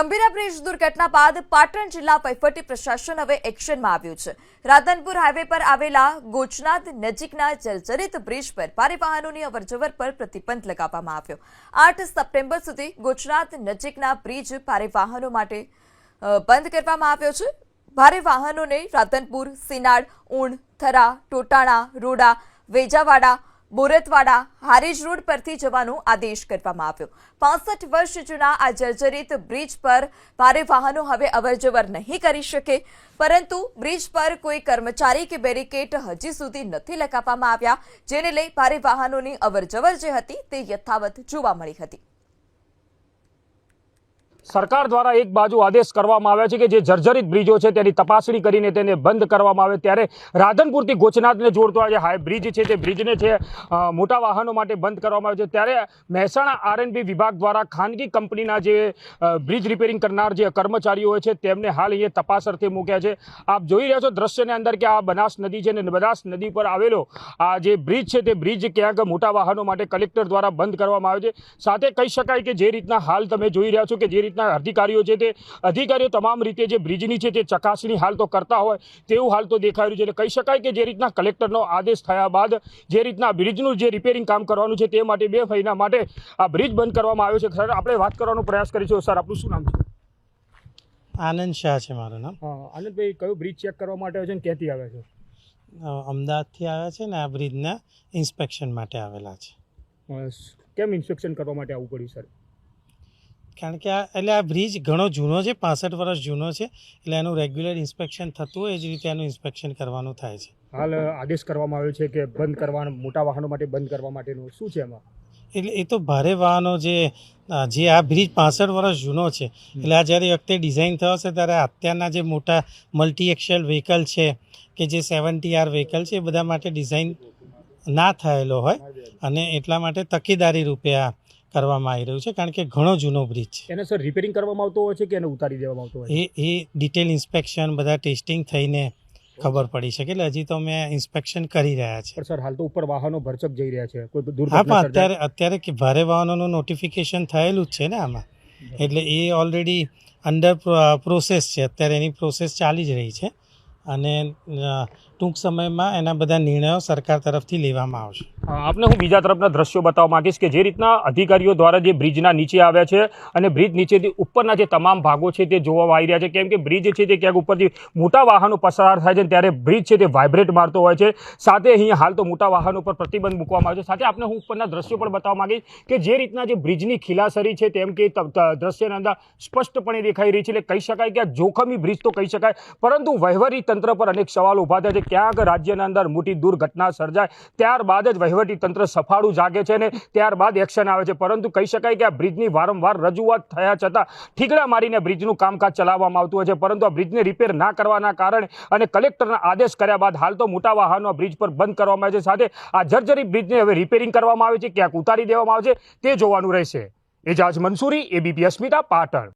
Gambhira bridge દુર્ઘટના બાદ પાટણ જિલ્લા વહીવટી પ્રશાસન હવે એક્શનમાં આવ્યું છે. રાધનપુર હાઈવે પર આવેલા ગોચનાથ નજીકના જર્જરિત બ્રિજ પર ભારે વાહનોની અવરજવર પર પ્રતિબંધ લગાવવામાં આવ્યો. આઠ સપ્ટેમ્બર સુધી ગોચનાથ નજીકના બ્રિજ ભારે વાહનો માટે બંધ કરવામાં આવ્યો છે. ભારે વાહનોને રાધનપુર, સિનાડ ઉણ થરા, ટોટાણા, રોડા, વેજાવાડા બોરતવાડા હારીજ રોડ પરથી જવાનો આદેશ કરવામાં આવ્યો. પાસઠ વર્ષ જૂના આ જર્જરિત બ્રિજ પર ભારે વાહનો હવે અવરજવર નહીં કરી શકે, પરંતુ બ્રિજ પર કોઈ કર્મચારી કે બેરિકેડ હજી સુધી નથી લગાવવામાં આવ્યા, જેને લઈ ભારે વાહનોની અવરજવર જે હતી તે યથાવત જોવા મળી હતી. સરકાર દ્વારા એક બાજુ આદેશ કરવામાં આવ્યા છે કે જે જર્જરિત બ્રિજો છે તેની તપાસણી કરીને તેને બંધ કરવામાં આવે ત્યારે રાધનપુરથી ગોચનાથને જોડતો આ જે હાઈ બ્રિજ છે તે બ્રિજને છે મોટા વાહનો માટે બંધ કરવામાં આવે છે. ત્યારે મહેસાણા આરએનબી વિભાગ દ્વારા ખાનગી કંપનીના જે બ્રિજ રિપેરિંગ કરનાર જે કર્મચારીઓ છે તેમને હાલ અહીંયા તપાસ અર્થે મૂક્યા છે. આપ જોઈ રહ્યા છો દ્રશ્યની અંદર કે આ બનાસ નદી છે અને બનાસ નદી પર આવેલો આ જે બ્રિજ છે તે બ્રિજ ક્યાંક મોટા વાહનો માટે કલેક્ટર દ્વારા બંધ કરવામાં આવે છે. સાથે કહી શકાય કે જે રીતના હાલ તમે જોઈ રહ્યા છો કે જે રીતના અધિકારીઓ છે તે અધિકારીઓ તમામ રીતે જે બ્રિજની છે તે ચકાસણી હાલ તો કરતા હોય તેવું હાલ તો દેખાઈ રહ્યું છે. એટલે કહી શકાય કે જે રીતના કલેક્ટરનો આદેશ થયા બાદ જે રીતના બ્રિજનું જે રિપેરિંગ કામ કરવાનું છે તે માટે બે મહિના માટે આ બ્રિજ બંધ કરવામાં આવ્યો છે. સર આપણે વાત કરવાનો પ્રયાસ કરીશું. સર આપણું શું નામ છે? આનંદ શાહ છે મારું નામ. આનંદભાઈ કયો બ્રિજ ચેક કરવા માટે આવ્યો છે અને ક્યાંથી આવ્યા છો? અમદાવાદથી આવ્યા છે ને આ બ્રિજના ઇન્સ્પેક્શન માટે આવેલા છે. કેમ ઇન્સ્પેક્શન કરવા માટે આવવું પડ્યું સર? કારણ કે આ એટલે આ બ્રિજ ઘણો જૂનો છે પાસઠ વર્ષ જૂનો છે એટલે એનું રેગ્યુલર ઇન્સ્પેક્શન થતું હોય એ જ રીતે એનું ઇન્સ્પેક્શન કરવાનું થાય છે. હાલ આદેશ કરવામાં આવ્યો છે કે બંધ કરવાનું મોટા વાહનો માટે બંધ કરવા માટેનું શું છે એમાં? એટલે એ તો ભારે વાહનો જે જે આ બ્રિજ પાસઠ વર્ષ જૂનો છે એટલે આ જ્યારે વખતે ડિઝાઇન થયો છે ત્યારે અત્યારના જે મોટા મલ્ટી એક્સેલ વ્હીકલ છે કે જે સેવન્ટી આર વ્હીકલ છે એ બધા માટે ડિઝાઇન ના થયેલો હોય અને એટલા માટે તકેદારી રૂપે આ કરવામાં આવી રહ્યું છે કારણ કે ઘણો જૂનો બ્રિજ છે. એને સર રિપેરિંગ કરવામાં આવતો હોય છે કે એને ઉતારી દેવામાં આવતો હોય એ એ ડિટેલ ઇન્સ્પેક્શન બધા ટેસ્ટિંગ થઈને ખબર પડી શકે એટલે હજી તો અમે ઇન્સ્પેક્શન કરી રહ્યા છે. સર હાલ તો ઉપર વાહનો ભરચક જઈ રહ્યા છે. કોઈ હા પણ અત્યારે અત્યારે કે ભારે વાહનોનું નોટિફિકેશન થયેલું જ છે ને આમાં. એટલે એ ઓલરેડી અંડર પ્રોસેસ છે અત્યારે એની પ્રોસેસ ચાલી જ રહી છે. અને ટૂંક સમયમાં એના બધા નિર્ણયો સરકાર તરફથી લેવામાં આવશે. આપને હું બીજા તરફના દ્રશ્યો બતાવવા માંગીશ કે જે રીતના અધિકારીઓ દ્વારા જે બ્રિજના નીચે આવ્યા છે અને બ્રિજ નીચેથી ઉપરના જે તમામ ભાગો છે તે જોવા આવી રહ્યા છે. કેમ કે બ્રિજ છે તે ક્યાંક ઉપરથી મોટા વાહનો પસાર થાય છે ત્યારે બ્રિજ છે તે વાઇબ્રેટ મારતો હોય છે. સાથે અહીંયા હાલ તો મોટા વાહનો પર પ્રતિબંધ મૂકવામાં આવ્યો છે. સાથે આપને હું ઉપરના દ્રશ્યો પણ બતાવવા માંગીશ કે જે રીતના જે બ્રિજની ખીલાસરી છે તેમ કે ત- અંદર સ્પષ્ટપણે દેખાઈ રહી છે. એટલે કહી શકાય કે આ જોખમી બ્રિજ તો કહી શકાય, પરંતુ વહીવટી તંત્ર પર અનેક સવાલો ઊભા થયા છે. ક્યાંક રાજ્યના અંદર મોટી દુર્ઘટના સર્જાય, ત્યારબાદ જ તંત્ર સફાળું જાગે છે ને ત્યારબાદ એક્શન આવે છે. પરંતુ કહી શકાય કે આ બ્રિજની વારંવાર રજૂઆત થયા છતાં ઠીકડા મારીને બ્રિજનું કામકાજ ચલાવવામાં આવતું હોય છે. પરંતુ આ બ્રિજને રિપેર ના કરવાના કારણે અને કલેક્ટરના આદેશ કર્યા બાદ હાલ તો મોટા વાહનો બ્રિજ પર બંધ કરવામાં આવે છે. સાથે આ જર્જરી બ્રિજને હવે રિપેરિંગ કરવામાં આવે છે. ક્યાંક ઉતારી દેવામાં આવે છે તે જોવાનું રહેશે. એજાજ મંસૂરી, એબીપી અસ્મિતા, પાટણ.